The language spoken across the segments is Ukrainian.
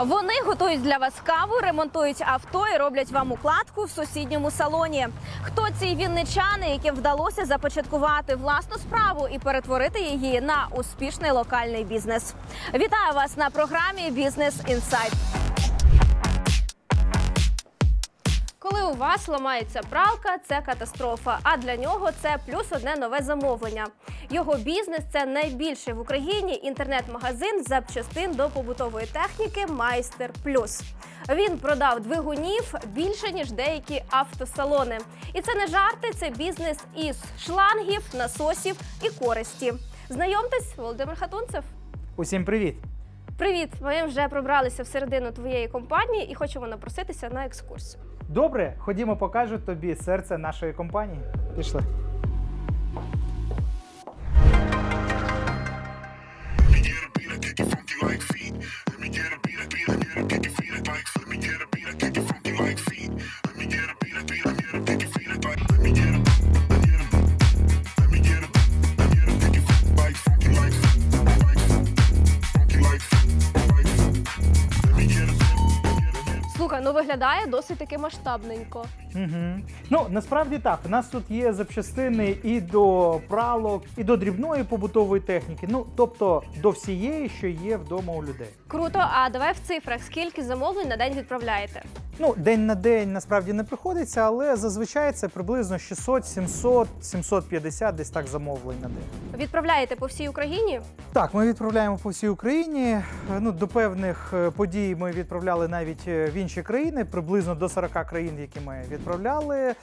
Вони готують для вас каву, ремонтують авто і роблять вам укладку в сусідньому салоні. Хто ці вінничани, яким вдалося започаткувати власну справу і перетворити її на успішний локальний бізнес? Вітаю вас на програмі Бізнес Інсайт. Коли у вас ламається пралка, це катастрофа. А для нього це плюс одне нове замовлення. Його бізнес це найбільший в Україні інтернет-магазин запчастин до побутової техніки Майстер Плюс. Він продав двигунів більше ніж деякі автосалони. І це не жарти, це бізнес із шлангів, насосів і користі. Знайомтесь, Володимир Хатунцев. Усім привіт! Привіт! Ми вже пробралися всередину твоєї компанії і хочемо напроситися на екскурсію. Добре, ходімо, покажу тобі серце нашої компанії. Пішли. Виглядає досить таки масштабненько. Угу. Ну насправді так. У нас тут є запчастини і до пралок, і до дрібної побутової техніки. Ну тобто до всієї, що є вдома у людей. Круто, а давай в цифрах, скільки замовлень на день відправляєте? Ну, день на день насправді не приходиться, але зазвичай це приблизно 600, 700, 750 десь так замовлень на день. Відправляєте по всій Україні? Так, ми відправляємо по всій Україні. Ну, до певних е, подій ми відправляли навіть е, в інші країни, приблизно до 40 країн, які ми відправляли.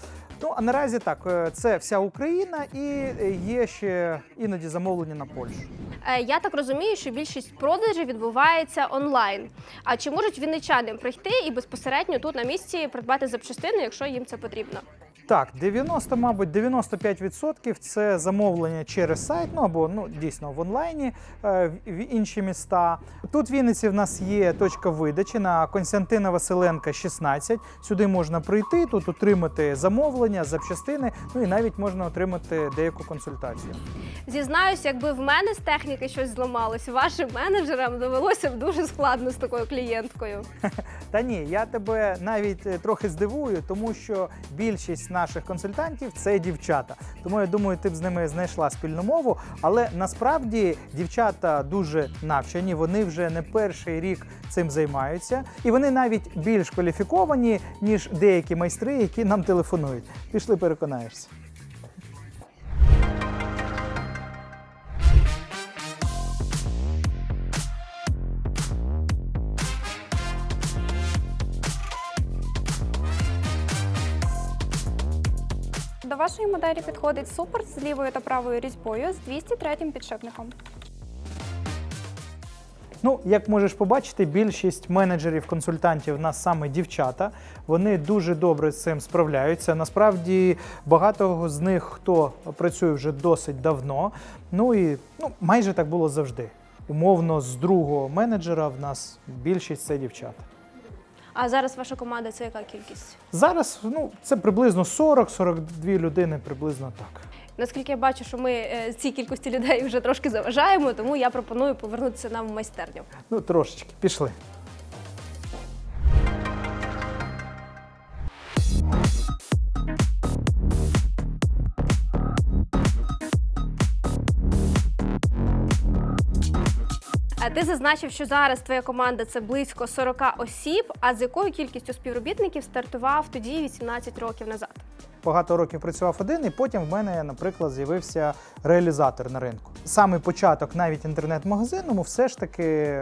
Ну а наразі так, е, це вся Україна і е, є ще іноді замовлення на Польщу. Е, Я так розумію, що більшість продажів відбувається онлайн. А чи можуть вінничани прийти і безпосередньо тут на місці придбати запчастини, якщо їм це потрібно? Так, 90, мабуть, 95% це замовлення через сайт, ну або ну дійсно в онлайні е, в інші міста. Тут в Вінниці в нас є точка видачі на Константина Василенка 16. Сюди можна прийти, тут отримати замовлення, запчастини, ну і навіть можна отримати деяку консультацію. Зізнаюсь, якби в мене з техніки щось зламалось, вашим менеджерам довелося б дуже складно з такою клієнткою. Та ні, я тебе навіть е, трохи здивую, тому що більшість наших консультантів це дівчата. Тому я думаю, ти б з ними знайшла спільну мову. Але насправді дівчата дуже навчені, вони вже не перший рік цим займаються, і вони навіть більш кваліфіковані, ніж деякі майстри, які нам телефонують. Пішли, переконаєшся. До вашої моделі підходить супер з лівою та правою різьбою з 203 підшипником. Ну, як можеш побачити, більшість менеджерів, консультантів в нас саме дівчата. Вони дуже добре з цим справляються. Насправді багато з них хто працює вже досить давно. Ну і ну, майже так було завжди. Умовно, з другого менеджера в нас більшість це дівчата. А зараз ваша команда це яка кількість? Зараз ну, це приблизно 40-42 людини, приблизно так. Наскільки я бачу, що ми е, цій кількості людей вже трошки заважаємо, тому я пропоную повернутися нам в майстерню. Ну, трошечки, пішли. Ти зазначив, що зараз твоя команда це близько 40 осіб. А з якою кількістю співробітників стартував тоді 18 років назад? багато років працював один, і потім в мене, наприклад, з'явився реалізатор на ринку. Саме початок навіть інтернет-магазину ми все ж таки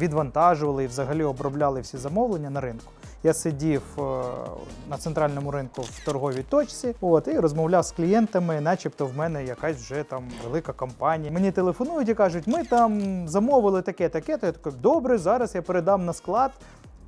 відвантажували і взагалі обробляли всі замовлення на ринку. Я сидів е, на центральному ринку в торговій точці, от і розмовляв з клієнтами, начебто в мене якась вже там велика компанія. Мені телефонують і кажуть, ми там замовили таке, таке. Я такий, добре, зараз я передам на склад.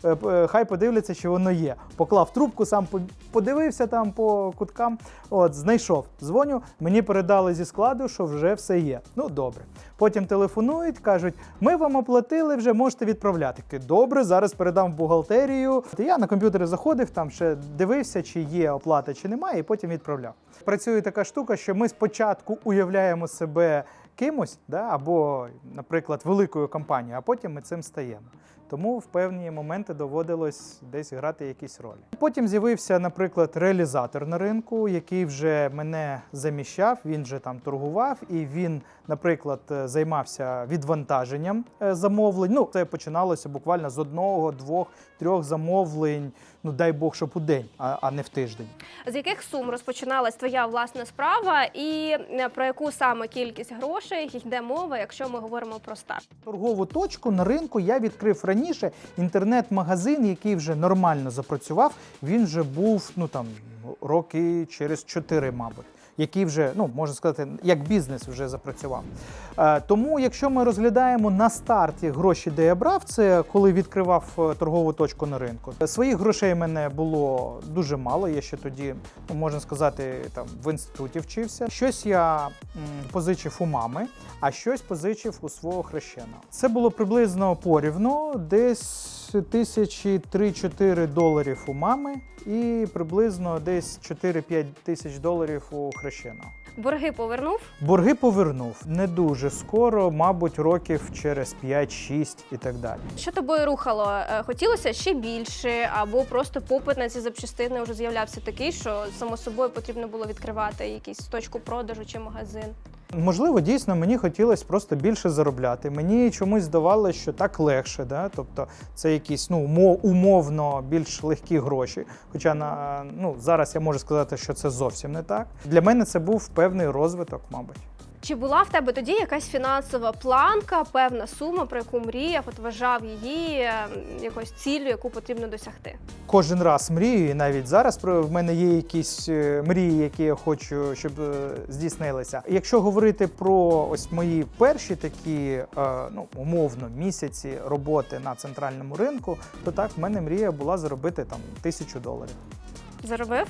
Е, е, Хай подивляться, чи воно є. Поклав трубку, сам по- подивився там по куткам. От, знайшов. Дзвоню, мені передали зі складу, що вже все є. Ну, добре. Потім телефонують, кажуть, ми вам оплатили, вже можете відправляти. Добре, зараз передам в бухгалтерію. Я на комп'ютері заходив, там ще дивився, чи є оплата, чи немає, і потім відправляв. Працює така штука, що ми спочатку уявляємо себе кимось, да, або, наприклад, великою компанією, а потім ми цим стаємо. Тому в певні моменти доводилось десь грати якісь ролі. Потім з'явився, наприклад, реалізатор на ринку, який вже мене заміщав. Він вже там торгував, і він, наприклад, е, займався відвантаженням е, замовлень. Ну, це починалося буквально з одного, двох, трьох замовлень. Ну дай Бог, щоб у день, а, а не в тиждень. З яких сум розпочиналась твоя власна справа, і е, про яку саме кількість грошей йде мова, якщо ми говоримо про старт? Торгову точку на ринку я відкрив раніше. Інтернет-магазин, який вже нормально запрацював, він вже був ну там роки через чотири, мабуть. Який вже, ну можна сказати, як бізнес вже запрацював. Е, тому, якщо ми розглядаємо на старті гроші, де я брав, це коли відкривав е, торгову точку на ринку. Своїх грошей в мене було дуже мало. Я ще тоді, ну можна сказати, там в інституті вчився. Щось я позичив у мами, а щось позичив у свого хрещеного. Це було приблизно порівну, десь тисячі 3-4 доларів у мами і приблизно десь 4-5 тисяч доларів у хрещеного. Борги повернув? Борги повернув не дуже скоро, мабуть, років через 5-6 і так далі. Що тобою рухало? Е, Хотілося ще більше, або просто попит на ці запчастини вже з'являвся такий, що само собою потрібно було відкривати якийсь точку продажу чи магазин. Можливо, дійсно мені хотілося просто більше заробляти. Мені чомусь здавалося, що так легше, да? тобто це якісь ну умо- умовно більш легкі гроші. Хоча на ну зараз я можу сказати, що це зовсім не так. Для мене це був певний розвиток, мабуть. Чи була в тебе тоді якась фінансова планка, певна сума, про яку мріяв, от вважав її е, якоюсь ціллю, яку потрібно досягти? Кожен раз мрію, і навіть зараз про в мене є якісь е, мрії, які я хочу, щоб е, здійснилися. Якщо говорити про ось мої перші такі, е, ну умовно, місяці роботи на центральному ринку, то так в мене мрія була заробити там тисячу доларів. Заробив?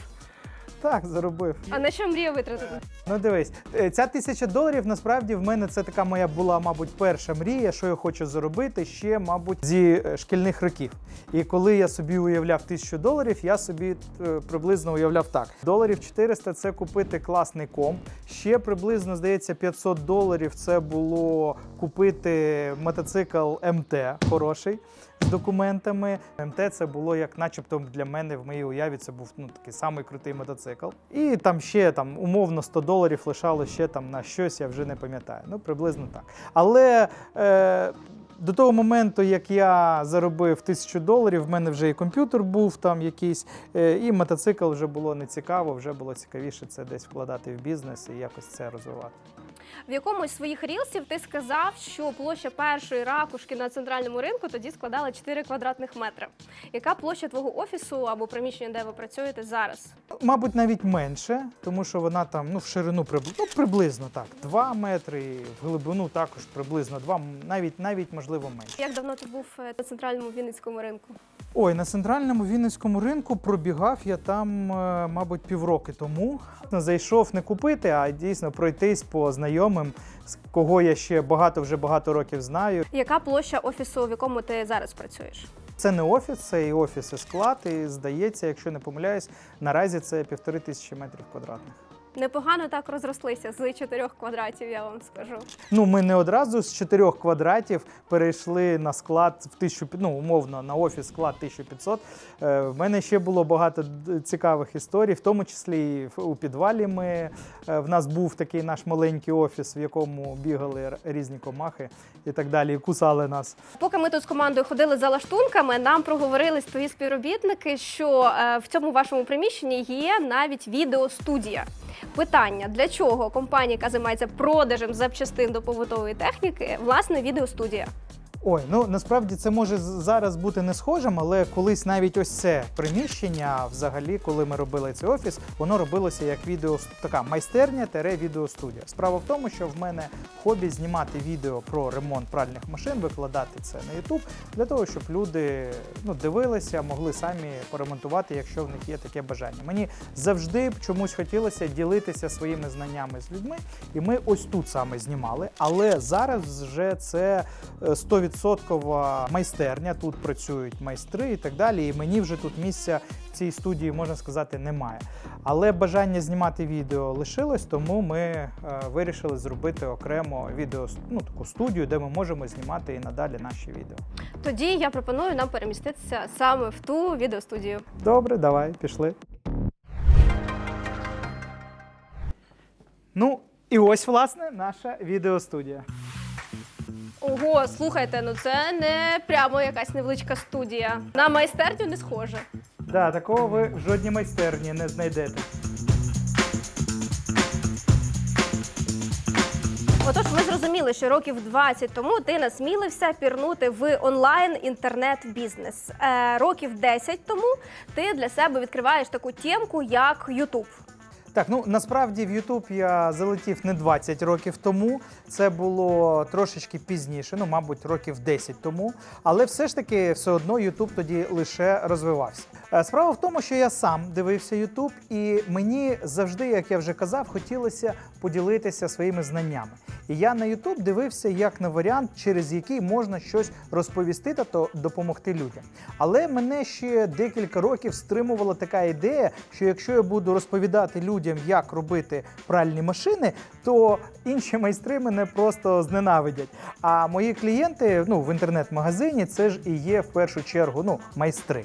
Так, заробив. А на що мріяв витратити? Ну дивись, е, ця тисяча доларів насправді в мене це така моя була, мабуть, перша мрія, що я хочу заробити ще, мабуть, зі е, шкільних років. І коли я собі уявляв тисячу доларів, я собі е, приблизно уявляв так: доларів 400 – це купити класний комп. Ще приблизно здається 500 доларів це було купити мотоцикл МТ хороший. З документами МТ це було як, начебто, для мене в моїй уяві це був ну такий самий крутий мотоцикл. І там ще там умовно 100 доларів лишало ще там на щось, я вже не пам'ятаю. Ну приблизно так. Але е, до того моменту, як я заробив тисячу доларів, в мене вже і комп'ютер був там якийсь, е, і мотоцикл вже було не цікаво, вже було цікавіше це десь вкладати в бізнес і якось це розвивати. В якомусь з своїх рілсів ти сказав, що площа першої ракушки на центральному ринку тоді складала 4 квадратних метри. Яка площа твого офісу або приміщення, де ви працюєте зараз? Мабуть, навіть менше, тому що вона там ну, в ширину ну, приблизно так. 2 метри, в глибину також приблизно 2, навіть навіть можливо менше. Як давно ти був е, на центральному Вінницькому ринку? Ой, на центральному Вінницькому ринку пробігав я там, е, мабуть, півроки тому. Зайшов не купити, а дійсно пройтись по знайомим, з кого я ще багато вже багато років знаю. Яка площа офісу, в якому ти зараз працюєш? Це не офіс, це і офіс, і склад. І здається, якщо не помиляюсь, наразі це півтори тисячі метрів квадратних. Непогано так розрослися з 4 квадратів, я вам скажу. Ну, ми не одразу з 4 квадратів перейшли на склад в 1000, ну, умовно, на офіс склад 1500. Е, В мене ще було багато цікавих історій, в тому числі і у підвалі ми. е, В нас був такий наш маленький офіс, в якому бігали різні комахи і так далі, і кусали нас. Поки ми тут з командою ходили за лаштунками, нам проговорились твої співробітники, що е, в цьому вашому приміщенні є навіть відеостудія. Питання: для чого компанія, яка займається продажем запчастин до побутової техніки, власне, відеостудія? Ой, ну насправді це може зараз бути не схожим, але колись навіть ось це приміщення, взагалі, коли ми робили цей офіс, воно робилося як відео така майстерня тере відеостудія. Справа в тому, що в мене хобі знімати відео про ремонт пральних машин, викладати це на YouTube, для того, щоб люди ну, дивилися, могли самі поремонтувати, якщо в них є таке бажання. Мені завжди чомусь хотілося ділитися своїми знаннями з людьми, і ми ось тут саме знімали. Але зараз вже це е, 100% 100% майстерня. Тут працюють майстри і так далі. І мені вже тут місця в цій студії, можна сказати, немає. Але бажання знімати відео лишилось, тому ми е, вирішили зробити окремо відео ну, таку студію, де ми можемо знімати і надалі наші відео. Тоді я пропоную нам переміститися саме в ту відеостудію. Добре, давай, пішли. Ну, і ось, власне, наша відеостудія. Ого, слухайте, ну це не прямо якась невеличка студія. На майстерню не схоже. Да, такого ви в жодній майстерні не знайдете. Отож, ми зрозуміли, що років 20 тому ти насмілився пірнути в онлайн інтернет-бізнес. Е, років 10 тому ти для себе відкриваєш таку тємку, як YouTube. Так, ну насправді в YouTube я залетів не 20 років тому. Це було трошечки пізніше, ну, мабуть, років 10 тому. Але все ж таки, все одно YouTube тоді лише розвивався. Е, Справа в тому, що я сам дивився YouTube, і мені завжди, як я вже казав, хотілося поділитися своїми знаннями. І я на YouTube дивився як на варіант, через який можна щось розповісти та то допомогти людям. Але мене ще декілька років стримувала така ідея, що якщо я буду розповідати людям, як робити пральні машини, то інші майстри мене просто зненавидять. А мої клієнти ну, в інтернет-магазині це ж і є в першу чергу ну, майстри.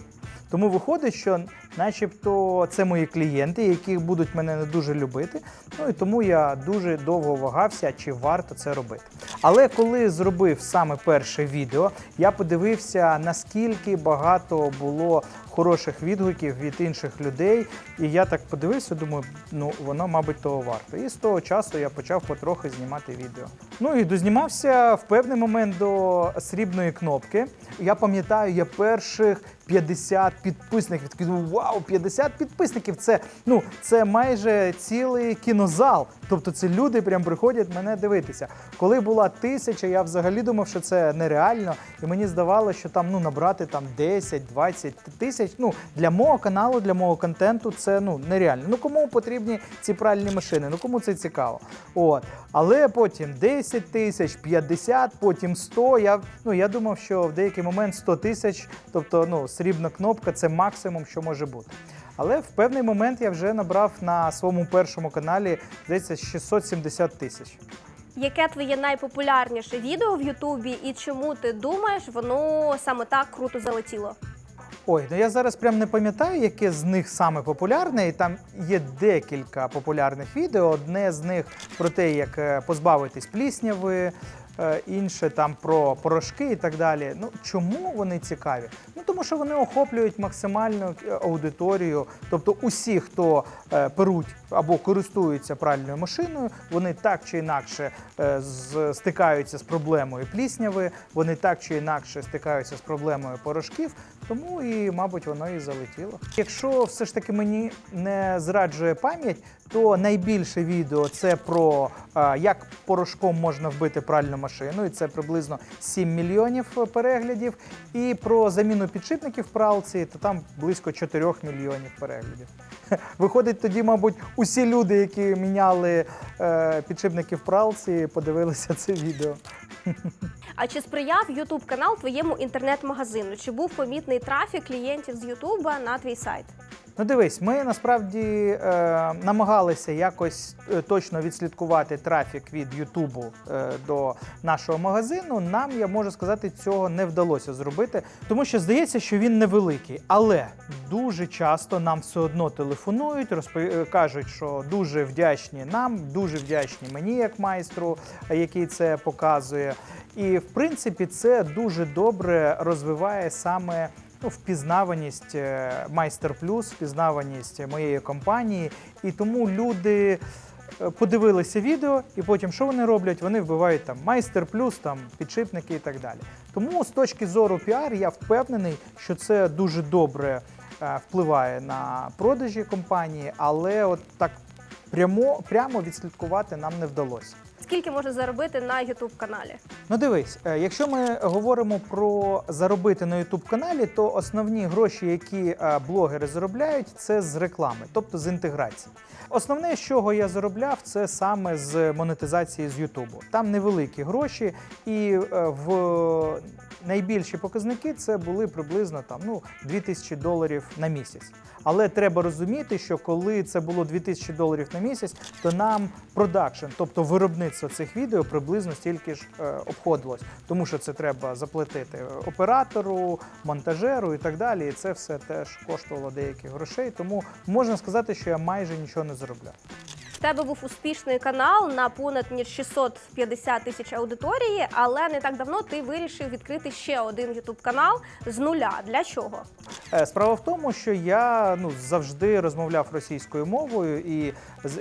Тому виходить, що начебто це мої клієнти, які будуть мене не дуже любити. Ну і тому я дуже довго вагався, чи варто це робити. Але коли зробив саме перше відео, я подивився, наскільки багато було хороших відгуків від інших людей. І я так подивився, думаю, ну воно, мабуть, того варто. І з того часу я почав потрохи знімати відео. Ну і дознімався в певний момент до срібної кнопки. Я пам'ятаю, я перших 50 підписників. Такий думаю, вау, 50 підписників. Це ну це майже цілий кінозал. Тобто це люди прям приходять мене дивитися. Коли була тисяча, я взагалі думав, що це нереально, і мені здавалося, що там ну набрати там 10-20 тисяч. Ну для мого каналу, для мого контенту це ну нереально. Ну кому потрібні ці пральні машини? Ну кому це цікаво? От. Але потім 10 тисяч, 50, потім 100. Я ну я думав, що в деякий момент 100 тисяч, тобто ну срібна кнопка це максимум, що може бути. Але в певний момент я вже набрав на своєму першому каналі здається 670 тисяч. Яке твоє найпопулярніше відео в Ютубі, і чому ти думаєш, воно саме так круто залетіло? Ой, ну я зараз прям не пам'ятаю, яке з них саме популярне, і там є декілька популярних відео. Одне з них про те, як е, позбавитись плісняви, інше там про порошки і так далі. Ну чому вони цікаві? Ну тому що вони охоплюють максимальну е, аудиторію, тобто усі, хто е, перуть або користуються пральною машиною, вони так чи інакше е, стикаються з проблемою плісняви, вони так чи інакше стикаються з проблемою порошків. Тому і, мабуть, воно і залетіло. Якщо все ж таки мені не зраджує пам'ять, то найбільше відео це про е, як порошком можна вбити пральну машину, і це приблизно 7 мільйонів переглядів. І про заміну підшипників в пралці, то там близько 4 мільйонів переглядів. Виходить, тоді, мабуть, усі люди, які міняли е, підшипники в пралці, подивилися це відео. А чи сприяв YouTube канал твоєму інтернет-магазину? Чи був помітний трафік клієнтів з Ютуба на твій сайт? Ну, дивись, ми насправді е, намагалися якось е, точно відслідкувати трафік від Ютубу е, до нашого магазину. Нам, я можу сказати, цього не вдалося зробити, тому що здається, що він невеликий. Але дуже часто нам все одно телефонують, розпов... е, кажуть, що дуже вдячні нам, дуже вдячні мені як майстру, який це показує. І в принципі, це дуже добре розвиває саме ну, впізнаваність е, майстер плюс, впізнаваність моєї компанії. І тому люди е, подивилися відео, і потім що вони роблять? Вони вбивають там майстер плюс, там підшипники і так далі. Тому з точки зору піар я впевнений, що це дуже добре впливає на продажі компанії, але от так. прямо, прямо відслідкувати нам не вдалося. Скільки можна заробити на youtube каналі? Ну дивись, е, якщо ми говоримо про заробити на youtube каналі, то основні гроші, які е, блогери заробляють, це з реклами, тобто з інтеграції. Основне, з чого я заробляв, це саме з монетизації з Ютубу. Там невеликі гроші, і е, в найбільші показники це були приблизно там ну 2000 доларів на місяць. Але треба розуміти, що коли це було 2000 доларів на місяць, то нам продакшн, тобто виробництво цих відео, приблизно стільки ж е, обходилось, тому що це треба заплатити оператору, монтажеру і так далі. І це все теж коштувало деяких грошей. Тому можна сказати, що я майже нічого не заробляв. Тебе був успішний канал на понад ніж 650 тисяч аудиторії, але не так давно ти вирішив відкрити ще один youtube канал з нуля. Для чого? Е, Справа в тому, що я ну завжди розмовляв російською мовою, і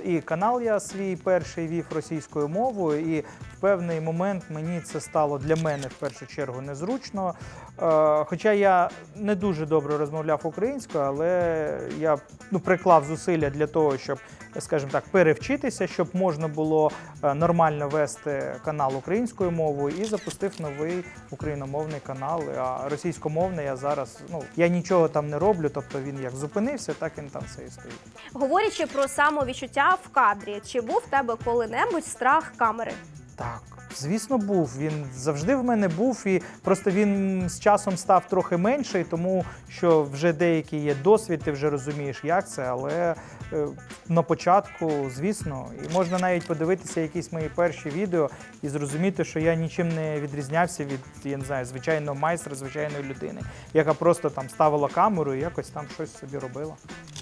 і канал я свій перший вів російською мовою, і в певний момент мені це стало для мене в першу чергу незручно. Е, Хоча я не дуже добре розмовляв українською, але я ну приклав зусилля для того, щоб, скажімо так, перевчитися, щоб можна було е, нормально вести канал українською мовою і запустив новий україномовний канал. А російськомовний я зараз ну я нічого там не роблю, тобто він як зупинився, так він там все і стоїть. Говорячи про самовідчуття в кадрі, чи був в тебе коли-небудь страх камери? Так, звісно, був. Він завжди в мене був, і просто він з часом став трохи менший, тому що вже деякий є досвід, ти вже розумієш, як це. Але е, на початку, звісно, і можна навіть подивитися якісь мої перші відео і зрозуміти, що я нічим не відрізнявся від я не знаю, звичайного майстра, звичайної людини, яка просто там ставила камеру і якось там щось собі робила.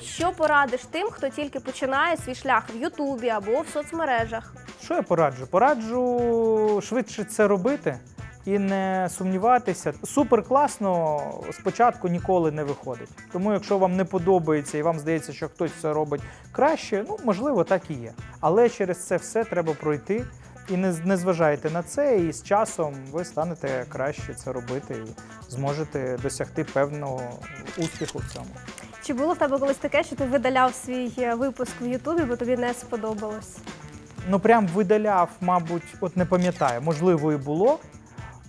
Що порадиш тим, хто тільки починає свій шлях в Ютубі або в соцмережах? Що я пораджу? Пораджу швидше це робити і не сумніватися. Супер класно спочатку ніколи не виходить. Тому, якщо вам не подобається і вам здається, що хтось це робить краще, ну можливо, так і є. Але через це все треба пройти. І не, не зважайте на це, і з часом ви станете краще це робити і зможете досягти певного успіху в цьому. Чи було в тебе колись таке, що ти видаляв свій е, випуск в Ютубі, бо тобі не сподобалось? Ну прям видаляв, мабуть, от не пам'ятаю, можливо, і було.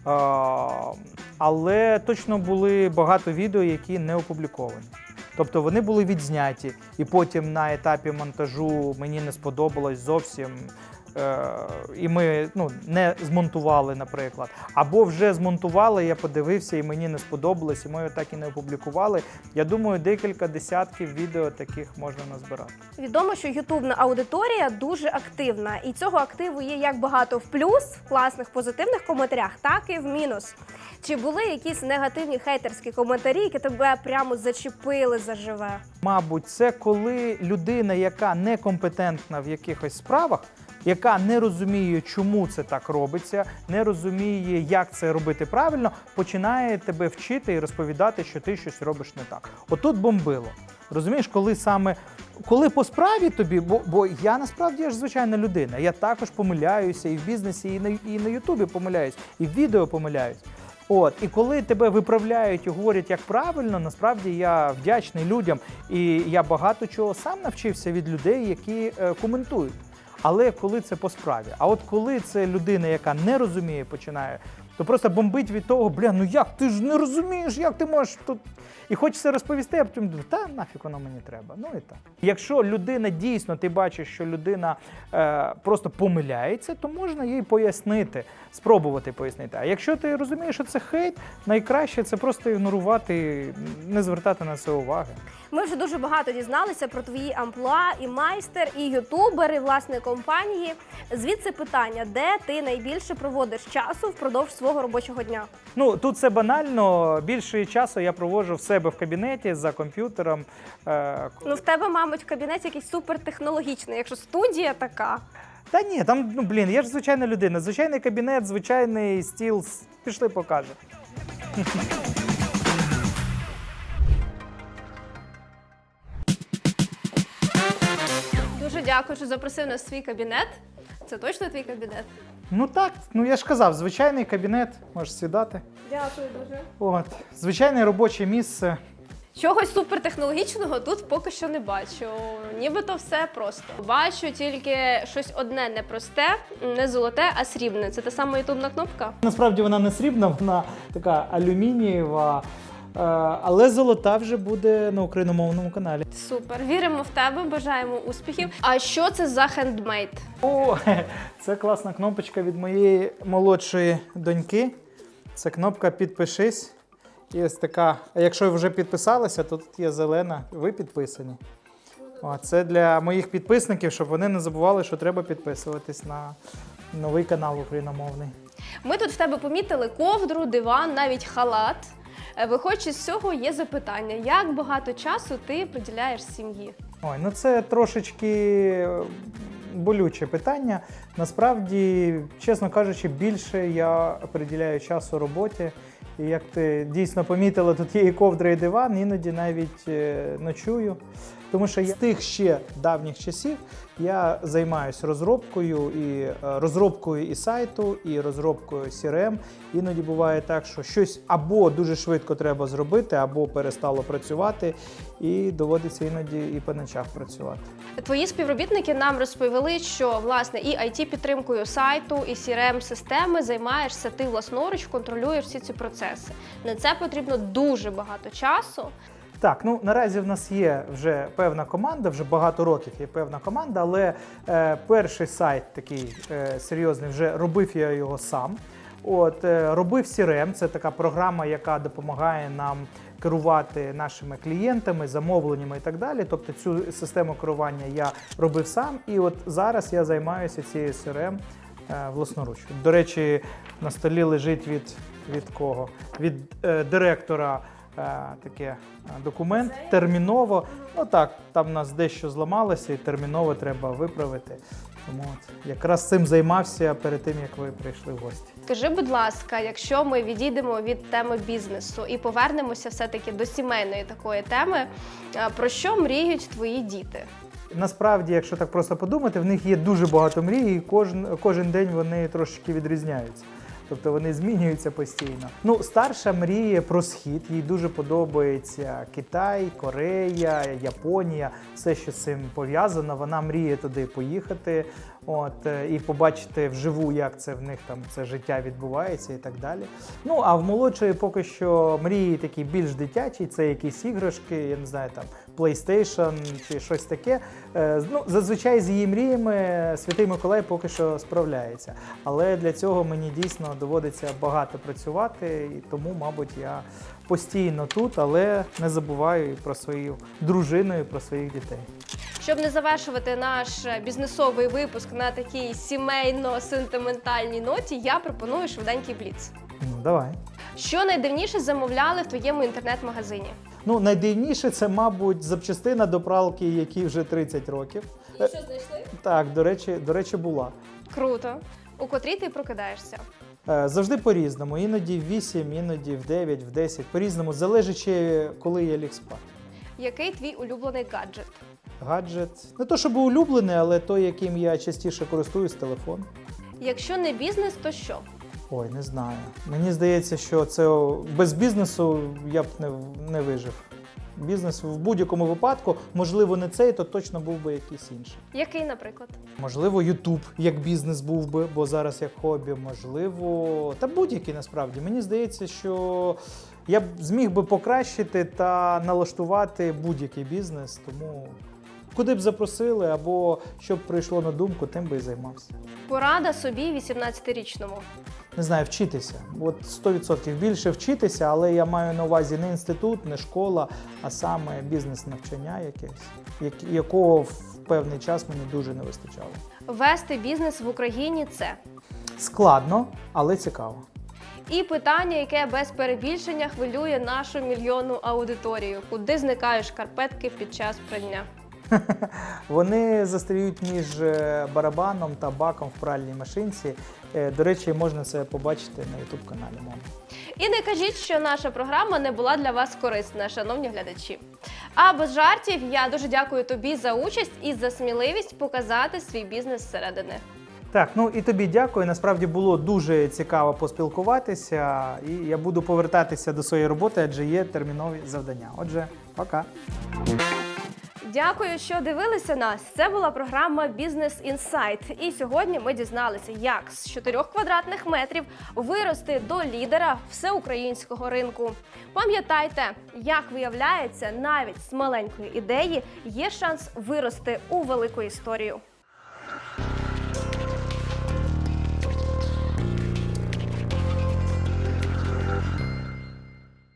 А, але точно були багато відео, які не опубліковані. Тобто вони були відзняті, і потім на етапі монтажу мені не сподобалось зовсім. Е, і ми ну, не змонтували, наприклад. Або вже змонтували, я подивився, і мені не сподобалось, і ми його так і не опублікували. Я думаю, декілька десятків відео таких можна назбирати. Відомо, що ютубна аудиторія дуже активна, і цього активу є як багато в плюс в класних позитивних коментарях, так і в мінус. Чи були якісь негативні хейтерські коментарі, які тебе прямо зачепили заживе? Мабуть, це коли людина, яка некомпетентна в якихось справах, яка не розуміє, чому це так робиться, не розуміє, як це робити правильно, починає тебе вчити і розповідати, що ти щось робиш не так. Отут бомбило. Розумієш, коли саме коли по справі тобі, бо, бо я насправді я ж звичайна людина. Я також помиляюся і в бізнесі, і на і на Ютубі помиляюсь, і в відео помиляюсь. От, і коли тебе виправляють і говорять, як правильно, насправді я вдячний людям, і я багато чого сам навчився від людей, які е, коментують. Але коли це по справі, а от коли це людина, яка не розуміє, починає, то просто бомбить від того, бля, ну як ти ж не розумієш, як ти можеш тут. І хочеться розповісти, а потім думаю, та нафіг воно мені треба. Ну і так. Якщо людина дійсно, ти бачиш, що людина е, просто помиляється, то можна їй пояснити, спробувати пояснити. А якщо ти розумієш, що це хейт, найкраще це просто ігнорувати, не звертати на це уваги. Ми вже дуже багато дізналися про твої амплуа, і майстер, і ютубер, і власне компанії. Звідси питання, де ти найбільше проводиш часу впродовж свого робочого дня? Ну тут це банально. Більше часу я проводжу в себе в кабінеті за комп'ютером. Е, Ну, в тебе, мабуть, кабінет якийсь супертехнологічний, якщо студія така. Та ні, там, ну блін, я ж звичайна людина. Звичайний кабінет, звичайний стіл. Пішли, покаже. Дуже дякую, що запросив нас в свій кабінет. Це точно твій кабінет? Ну так, ну я ж казав, звичайний кабінет, можеш сідати. Дякую дуже. От, звичайне робоче місце. Чогось супертехнологічного тут поки що не бачу. Нібито все просто. Бачу тільки щось одне непросте, не золоте, а срібне. Це та сама ютубна кнопка. Насправді вона не срібна, вона така алюмінієва, але золота вже буде на україномовному каналі. Супер. Віримо в тебе, бажаємо успіхів. А що це за хендмейд? О, це класна кнопочка від моєї молодшої доньки. Це кнопка Підпишись. І ось така. А якщо ви вже підписалися, то тут є зелена. Ви підписані. О, це для моїх підписників, щоб вони не забували, що треба підписуватись на новий канал україномовний. Ми тут в тебе помітили ковдру, диван, навіть халат. Е, Виходячи з цього, є запитання: як багато часу ти приділяєш сім'ї? Ой, ну це трошечки е, болюче питання. Насправді, чесно кажучи, більше я приділяю часу роботі. І як ти дійсно помітила, тут є і ковдра, і диван, іноді навіть е, ночую. Тому що я з тих ще давніх часів я займаюся розробкою і е, розробкою і сайту, і розробкою CRM. Іноді буває так, що щось або дуже швидко треба зробити, або перестало працювати, і доводиться іноді і по ночах працювати. Твої співробітники нам розповіли, що власне і it підтримкою сайту, і crm системи займаєшся ти власноруч, контролюєш всі ці процеси. На це потрібно дуже багато часу. Так, ну наразі в нас є вже певна команда, вже багато років є певна команда, але е, перший сайт такий е, серйозний, вже робив я його сам. От е, робив CRM, це така програма, яка допомагає нам керувати нашими клієнтами, замовленнями і так далі. Тобто цю систему керування я робив сам, і от зараз я займаюся цією CRM е, власноруч. До речі, на столі лежить від, від кого? Від е, директора таке е, документ терміново. Ну так, там в нас дещо зламалося і терміново треба виправити. Тому от якраз цим займався перед тим, як ви прийшли в гості. Скажи, будь ласка, якщо ми відійдемо від теми бізнесу і повернемося все-таки до сімейної такої теми, е, про що мріють твої діти? Насправді, якщо так просто подумати, в них є дуже багато мрій, і кожен, кожен день вони трошки відрізняються. Тобто вони змінюються постійно. Ну, старша мріє про схід. Їй дуже подобається Китай, Корея, Японія, все, що з цим пов'язано. Вона мріє туди поїхати, от е, і побачити вживу, як це в них там це життя відбувається і так далі. Ну а в молодшої поки що мрії такі більш дитячі, це якісь іграшки, я не знаю, там PlayStation чи щось таке. Е, Ну, зазвичай з її мріями Святий Миколай поки що справляється. Але для цього мені дійсно доводиться багато працювати, і тому, мабуть, я постійно тут, але не забуваю і про свою дружину і про своїх дітей. Щоб не завершувати наш е, бізнесовий випуск на такій сімейно-сентиментальній ноті, я пропоную швиденький бліц. Ну, давай. Що найдивніше замовляли в твоєму інтернет-магазині? Ну, найдивніше це, мабуть, запчастина до пралки, якій вже 30 років. І що знайшли? Так, до речі, до речі, була. Круто. У котрій ти прокидаєшся? Е, Завжди по-різному. Іноді в 8, іноді в 9, в 10. По-різному, залежачи, коли я ліг спати. Який твій улюблений гаджет? Гаджет. Не то, щоб улюблений, але той, яким я частіше користуюсь, телефон. Якщо не бізнес, то що? Ой, не знаю. Мені здається, що це без бізнесу я б не, не вижив. Бізнес в будь-якому випадку, можливо, не цей, то точно був би якийсь інший. Який, наприклад? Можливо, Ютуб як бізнес був би, бо зараз як хобі, можливо, та будь-який насправді. Мені здається, що я б зміг би покращити та налаштувати будь-який бізнес, тому куди б запросили або що б прийшло на думку, тим би і займався. Порада собі 18-річному. Не знаю, вчитися. От 100% більше вчитися, але я маю на увазі не інститут, не школа, а саме бізнес-навчання якесь, якого в певний час мені дуже не вистачало. Вести бізнес в Україні це. Складно, але цікаво. І питання, яке без перебільшення хвилює нашу мільйонну аудиторію. Куди зникають шкарпетки під час прання? Вони застряють між е, барабаном та баком в пральній машинці. Е, До речі, можна це побачити на youtube каналі Мама. І не кажіть, що наша програма не була для вас корисна, шановні глядачі. А без жартів я дуже дякую тобі за участь і за сміливість показати свій бізнес зсередини. Так, ну і тобі дякую. Насправді було дуже цікаво поспілкуватися, і я буду повертатися до своєї роботи, адже є термінові завдання. Отже, Пока. Дякую, що дивилися нас. Це була програма Бізнес Інсайт. І сьогодні ми дізналися, як з 4 квадратних метрів вирости до лідера всеукраїнського ринку. Пам'ятайте, як виявляється, навіть з маленької ідеї є шанс вирости у велику історію.